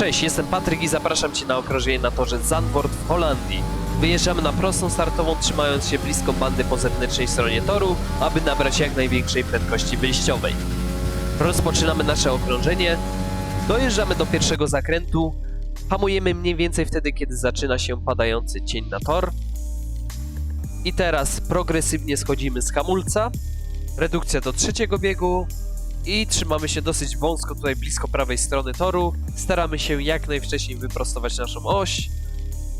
Cześć, jestem Patryk i zapraszam Cię na okrążenie na torze Zandvoort w Holandii. Wyjeżdżamy na prostą startową, trzymając się blisko bandy po zewnętrznej stronie toru, aby nabrać jak największej prędkości wyjściowej. Rozpoczynamy nasze okrążenie, dojeżdżamy do pierwszego zakrętu, hamujemy mniej więcej wtedy, kiedy zaczyna się padający cień na tor. I teraz progresywnie schodzimy z hamulca, redukcja do trzeciego biegu, i trzymamy się dosyć wąsko tutaj blisko prawej strony toru. Staramy się jak najwcześniej wyprostować naszą oś.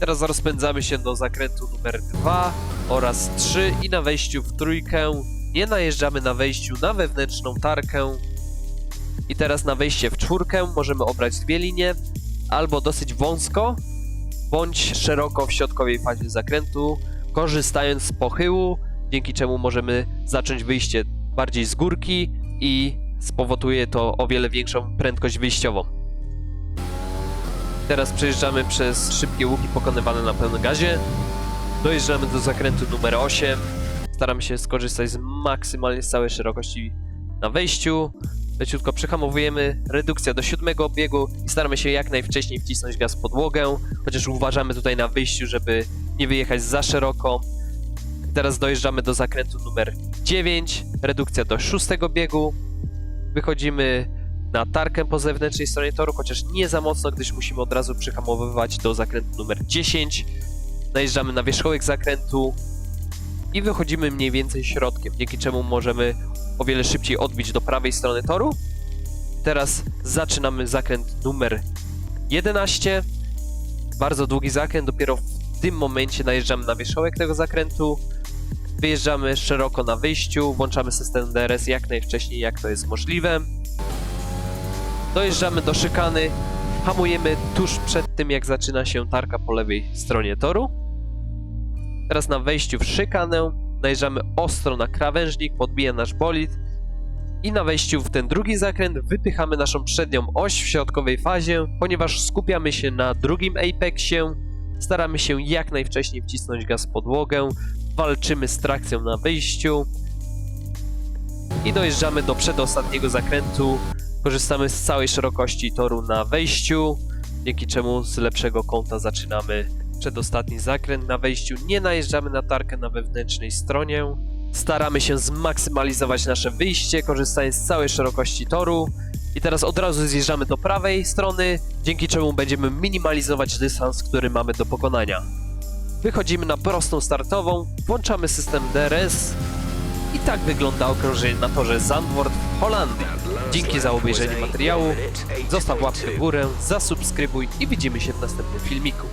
Teraz rozpędzamy się do zakrętu numer 2 oraz 3 i na wejściu w trójkę nie najeżdżamy na wejściu na wewnętrzną tarkę. I teraz na wejście w czwórkę możemy obrać dwie linie, albo dosyć wąsko, bądź szeroko w środkowej fazie zakrętu, korzystając z pochyłu, dzięki czemu możemy zacząć wyjście bardziej z górki i spowoduje to o wiele większą prędkość wyjściową. Teraz przejeżdżamy przez szybkie łuki pokonywane na pełnym gazie. Dojeżdżamy do zakrętu numer 8. Staramy się skorzystać z maksymalnie całej szerokości na wejściu. Leciutko przyhamowujemy, redukcja do siódmego biegu i staramy się jak najwcześniej wcisnąć gaz w podłogę, chociaż uważamy tutaj na wyjściu, żeby nie wyjechać za szeroko. Teraz dojeżdżamy do zakrętu numer 9, redukcja do szóstego biegu. Wychodzimy na tarkę po zewnętrznej stronie toru, chociaż nie za mocno, gdyż musimy od razu przyhamowywać do zakrętu numer 10. Najeżdżamy na wierzchołek zakrętu i wychodzimy mniej więcej środkiem, dzięki czemu możemy o wiele szybciej odbić do prawej strony toru. Teraz zaczynamy zakręt numer 11. Bardzo długi zakręt, dopiero w tym momencie najeżdżamy na wierzchołek tego zakrętu. Wyjeżdżamy szeroko na wyjściu, włączamy system DRS jak najwcześniej, jak to jest możliwe. Dojeżdżamy do szykany, hamujemy tuż przed tym, jak zaczyna się tarka po lewej stronie toru. Teraz na wejściu w szykanę najeżdżamy ostro na krawężnik, podbija nasz bolid i na wejściu w ten drugi zakręt wypychamy naszą przednią oś w środkowej fazie, ponieważ skupiamy się na drugim apexie, staramy się jak najwcześniej wcisnąć gaz w podłogę, walczymy z trakcją na wyjściu i dojeżdżamy do przedostatniego zakrętu. Korzystamy z całej szerokości toru na wejściu, dzięki czemu z lepszego kąta zaczynamy przedostatni zakręt na wejściu. Nie najeżdżamy na tarkę na wewnętrznej stronie. Staramy się zmaksymalizować nasze wyjście, korzystając z całej szerokości toru. I teraz od razu zjeżdżamy do prawej strony, dzięki czemu będziemy minimalizować dystans, który mamy do pokonania. Wychodzimy na prostą startową, włączamy system DRS i tak wygląda okrążenie na torze Zandvoort w Holandii. Dzięki za obejrzenie materiału, zostaw łapkę w górę, zasubskrybuj i widzimy się w następnym filmiku.